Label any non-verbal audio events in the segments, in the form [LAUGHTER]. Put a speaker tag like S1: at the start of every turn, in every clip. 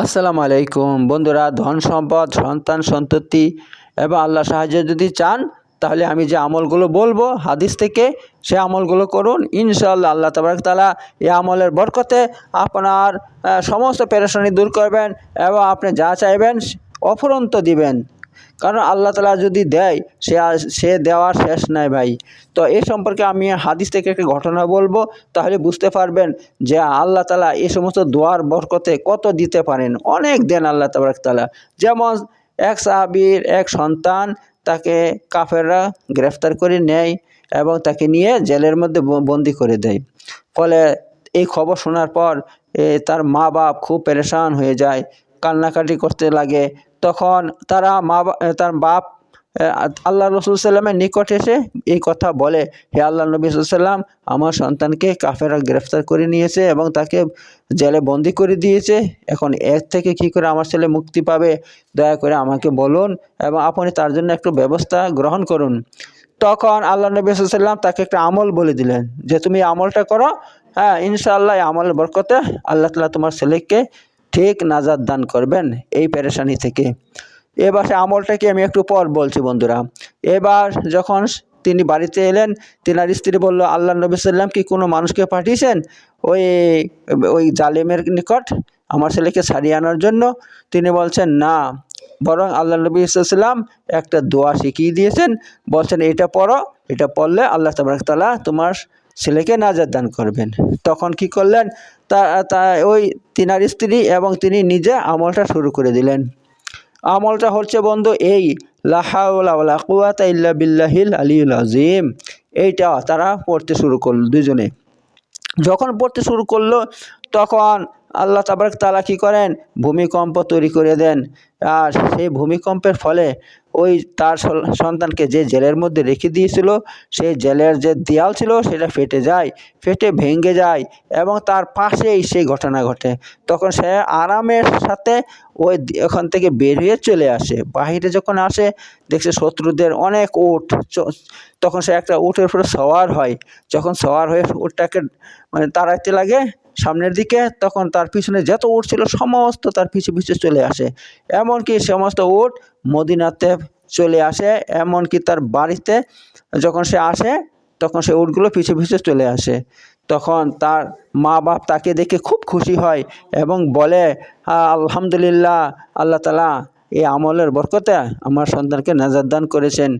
S1: আসসালামু আলাইকুম। বন্ধুরা, ধন সম্পদ, সন্তান সন্ততি এবং আল্লাহ সাহায্য যদি চান, তাহলে আমি যে আমলগুলো বলব, হাদিস থেকে সে আমলগুলো করুন। ইনশাআল্লাহ আল্লাহ তাবারক তালা এই আমলের বরকতে আপনার সমস্ত পেরেশানি দূর করবেন এবং আপনি যা চাইবেন, অফুরন্ত দিবেন। কারণ আল্লাহ তালা যদি দেয় সে সে দেওয়ার শেষ নাই ভাই। তো এই সম্পর্কে আমি হাদিস থেকে একটা ঘটনা বলব তাহলে বুঝতে পারবেন যে আল্লাহ তালা এ সমস্ত দোয়ার বরকতে কত দিতে পারেন। অনেক দেন আল্লাহ তালা। যেমন এক সাহাবির এক সন্তান তাকে কাফেররা গ্রেফতার করে নেয় এবং তাকে নিয়ে জেলের মধ্যে বন্দি করে দেয়। ফলে এই খবর শোনার পর এ, তার মা বাপ খুব পেরেশান হয়ে যায় কান্নাকাটি করতে লাগে তখন তারা মা তার বাপ আল্লাহ রসুল সাল্লামের নিকট এসে এই কথা বলে, হে আল্লাহ নবী সাল্লাম আমার সন্তানকে কাফেরা গ্রেফতার করে নিয়েছে এবং তাকে জেলে বন্দি করে দিয়েছে। এখন এর থেকে কি করে আমার ছেলে মুক্তি পাবে? দয়া করে আমাকে বলুন এবং আপনি তার জন্য একটু ব্যবস্থা গ্রহণ করুন। তখন আল্লাহ নবী সাল্লাম তাকে একটা আমল বলে দিলেন যে, তুমি আমলটা করো হ্যাঁ ইনশাআল্লাহ এই আমলের বরকতে আল্লাহ তালা তোমার ছেলেকে ঠিক নাজাদ দান করবেন এই পেরেশানি থেকে। এবার সে আমলটাকে আমি একটু পর বলছি বন্ধুরা। এবার যখন তিনি বাড়িতে এলেন, তিনার স্ত্রী বলল, আল্লাহ নবী সাল্লাম কি কোনো মানুষকে পাঠিয়েছেন ওই ওই জালেমের নিকট আমার ছেলেকে ছাড়িয়ে আনার জন্য? তিনি বলছেন, না। বরং আল্লাহ নবী সাল্লাম একটা দোয়া শিখিয়ে দিয়েছেন। বলছেন, এটা পড়ো, এটা পড়লে আল্লাহ তাবারক তোমার ছেলেকে নাজাদ দান করবেন। তখন কি করলেন? তা তা, ওই তিনার স্ত্রী এবং তিনি নিজে আমলটা শুরু করে দিলেন। আমলটা হচ্ছে, বন্ধু, এই লাহাউলা বিল্লাহিল আলিউল আজিম এইটা তারা পড়তে শুরু করল দুজনে। যখন পড়তে শুরু করল, তখন আল্লাহ তাবারক তালা কী করেন? ভূমিকম্প তৈরি করে দেন। আর সেই ভূমিকম্পের ফলে ওই তার সন্তানকে যে জেলের মধ্যে রেখে দিয়েছিল, সেই জেলের যে দেয়াল ছিল, সেটা ফেটে যায়, ফেটে ভেঙে যায় এবং তার পাশেই সেই ঘটনা ঘটে। তখন সে আরামের সাথে ওই ওখান থেকে বের হয়ে চলে আসে। বাহিরে যখন আসে, দেখছে শত্রুদের অনেক উঠ তখন সে একটা উঠের উপরে সওয়ার হয়। যখন সওয়ার হয়ে উঠটাকে মানে তাড়াইতে লাগে সামনের দিকে, তখন তার পিছনে যত উট ছিল, সমস্ত তার পিছু পিছু চলে আসে। এমনকি সমস্ত উট মদিনাতে চলে আসে, এমনকি তার বাড়িতে যখন সে আসে, তখন সে উটগুলো পিছু পিছু চলে আসে। তখন তার মা বাপ তাকে দেখে খুব খুশি হয় এবং বলে আলহামদুলিল্লাহ, আল্লাহ তালা এই আমলের বরকতে আমার সন্তানকে নাজাদ দান করেছেন।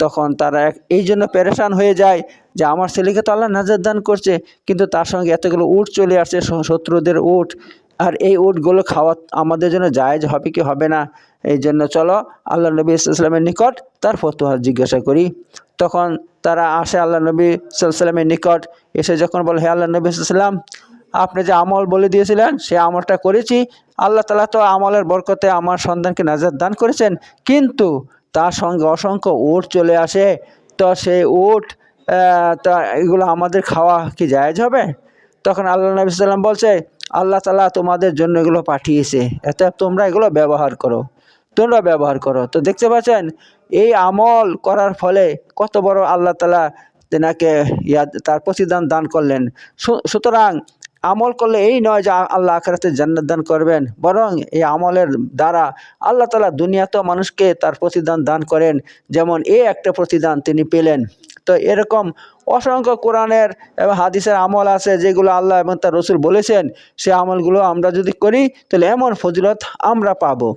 S1: তখন তারা এই জন্য পেরেশান হয়ে যায় যে আমার ছেলেকে তো আল্লাহ নাজার দান করছে, কিন্তু তার সঙ্গে এতগুলো উট চলে আসছে শত্রুদের উট। আর এই উটগুলো খাওয়া আমাদের জন্য জায়েজ হবে কি হবে না? এই জন্য চলো, আল্লাহ নবী ইসলামের নিকট তার ফতোয়া জিজ্ঞাসা করি। তখন তারা আসে আল্লাহ নবী সাল্লামের নিকট, এসে যখন বলে, হে আল্লাহ নবী সাল্লাম আপনি যে আমল বলে দিয়েছিলেন, সে আমলটা করেছি। আল্লাহ তালা তো আমলের বরকতে আমার সন্তানকে নাজার দান করেছেন, কিন্তু তার সঙ্গে অসংখ্য উট চলে আসে। তো সেই উট তা এগুলো আমাদের খাওয়া কি জায়েজ হবে? তখন আল্লাহ নবী সাল্লাম বলছে, আল্লাহ তালা তোমাদের জন্য এগুলো পাঠিয়েছে। এতে তোমরা এগুলো ব্যবহার করো। তোমরা ব্যবহার করো। তো দেখতে পাচ্ছেন, এই আমল করার ফলে কত বড় আল্লাহ তালা তেনাকে ইয়া, তার প্রতিদান দান করলেন। সুতরাং আমল করলে এই নয় যে আল্লাহ আখরাতে জান্নাত দান করবেন, বরং এই আমলের দ্বারা আল্লাহ তালা দুনিয়াতেও মানুষকে তার প্রতিদান দান করেন। যেমন এই একটা প্রতিদান তিনি পেলেন। তো এরকম অসংখ্য কোরআনের এবং হাদিসের আমল আছে যেগুলো আল্লাহ এবং তার রসুল বলেছেন সে আমলগুলো আমরা যদি করি, তাহলে এমন ফজিলত আমরা পাবো।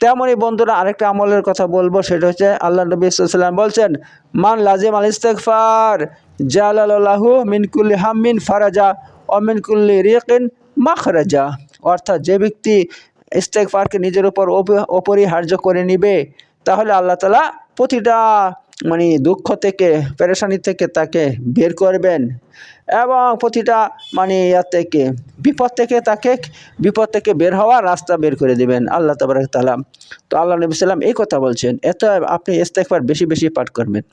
S1: তেমনই বন্ধুরা আরেকটা আমলের কথা বলব, সেটা হচ্ছে আল্লাহ নবী সাল্লাম বলছেন, মান লাজিম আল ইস্তেকফার জালালাহু মিনকুল্লি হামিন ফারাজা অমিনকুল্লি রিকিন মাখরাজা। অর্থাৎ যে ব্যক্তি ইস্তেকফারকে নিজের উপর অপরিহার্য করে নিবে, তাহলে আল্লাহ তালা প্রতিটা মানে দুঃখ থেকে, পেরেশানি থেকে তাকে বের করবেন এবং প্রতিটা মানে ইয়া থেকে, বিপদ থেকে তাকে, বিপদ থেকে বের হওয়ার রাস্তা বের করে দেবেন আল্লাহ তাবারক তালাম তো আল্লাহ নবী সাল্লাম এই কথা বলছেন এত আপনি ইস্তেকবার বেশি বেশি পাঠ করবেন।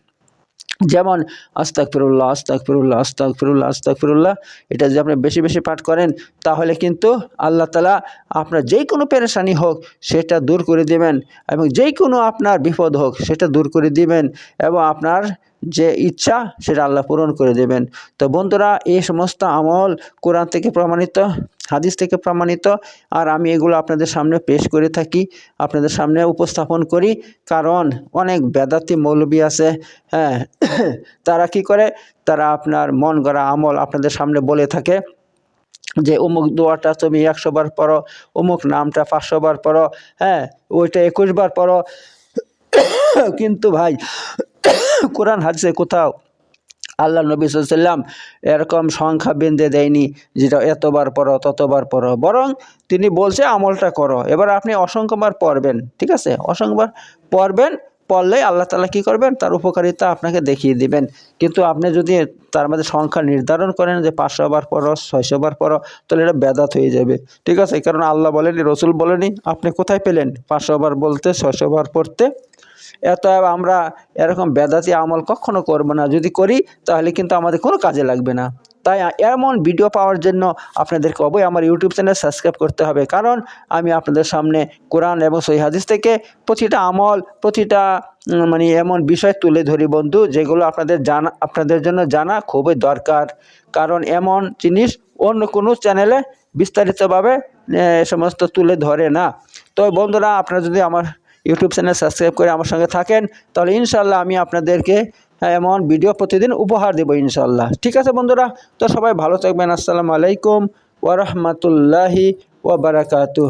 S1: যেমন আস্তাক ফিরুল্লাহ আস্তাক ফিরুল্লাহ আস্তাক ফিরুল্লাহ আস্তাক ফিরুল্লাহ এটা যদি আপনি বেশি বেশি পাঠ করেন, তাহলে কিন্তু আল্লাহ তালা আপনার যেই কোনো পেরেশানি হোক, সেটা দূর করে দেবেন এবং যেই কোনো আপনার বিপদ হোক, সেটা দূর করে দিবেন এবং আপনার যে ইচ্ছা, সেটা আল্লাহ পূরণ করে দেবেন। তো বন্ধুরা, এই সমস্ত আমল কোরআন থেকে প্রমাণিত। হাদিস থেকে প্রমাণিত। আর আমি এগুলো আপনাদের সামনে পেশ করে থাকি, আপনাদের সামনে উপস্থাপন করি। কারণ অনেক বেদাতি মৌলবী আছে হ্যাঁ [COUGHS] তারা কি করে? তারা আপনার মন গড়া আমল আপনাদের সামনে বলে থাকে যে, অমুক দোয়াটা তুমি একশো বার পড়ো, অমুক নামটা পাঁচশো বার পড়ো হ্যাঁ ওইটা একুশ বার পড়ো। [COUGHS] কিন্তু ভাই, [COUGHS] কোরআন হাদিসে কোথাও আল্লাহ নবী সাল্লাম এরকম সংখ্যা বেঁধে দেয়নি যেটা এতবার পড়ো, ততবার পড়ো। বরং তিনি বলছে, আমলটা করো। এবার আপনি অসংখ্যবার পড়বেন, ঠিক আছে? অসংখ্যবার পড়বেন পড়লেই আল্লাহ তালা কী করবেন? তার উপকারিতা আপনাকে দেখিয়ে দিবেন। কিন্তু আপনি যদি তার মধ্যে সংখ্যা নির্ধারণ করেন যে পাঁচশো বার পড়ো ছয়শো বার পড়ো, তাহলে এটা ব্যাদাত হয়ে যাবে। ঠিক আছে? কারণ আল্লাহ বলেনি, রসুল বলেনি, আপনি কোথায় পেলেন? পাঁচশো বার বলতে ছয়শো বার পড়তে। এত আমরা এরকম বেদাতি আমল কখনো করব না। যদি করি তাহলে কিন্তু আমাদের কোনো কাজে লাগবে না। তাই এমন ভিডিও পাওয়ার জন্য আপনাদেরকে অবশ্যই আমার ইউটিউব চ্যানেল সাবস্ক্রাইব করতে হবে। কারণ আমি আপনাদের সামনে কোরআন এবং সহি হাদিস থেকে প্রতিটা আমল প্রতিটা মানে এমন বিষয় তুলে ধরি বন্ধু যেগুলো আপনাদের জানা আপনাদের জন্য জানা খুবই দরকার। কারণ এমন জিনিস অন্য কোনো চ্যানেলে বিস্তারিতভাবে এ, সমস্ত তুলে ধরে না। তো বন্ধুরা আপনারা যদি আমার ইউটিউব চ্যানেল সাবস্ক্রাইব করে আমার সঙ্গে থাকেন তাহলে ইনশাল্লাহ আমি আপনাদেরকে হ্যাঁ, এমন ভিডিও প্রতিদিন উপহার দেবো ইনশাল্লাহ ঠিক আছে বন্ধুরা? তো সবাই ভালো থাকবেন। আসসালামু আলাইকুম ওরহমতুল্লাহি ওবরাকাতুহ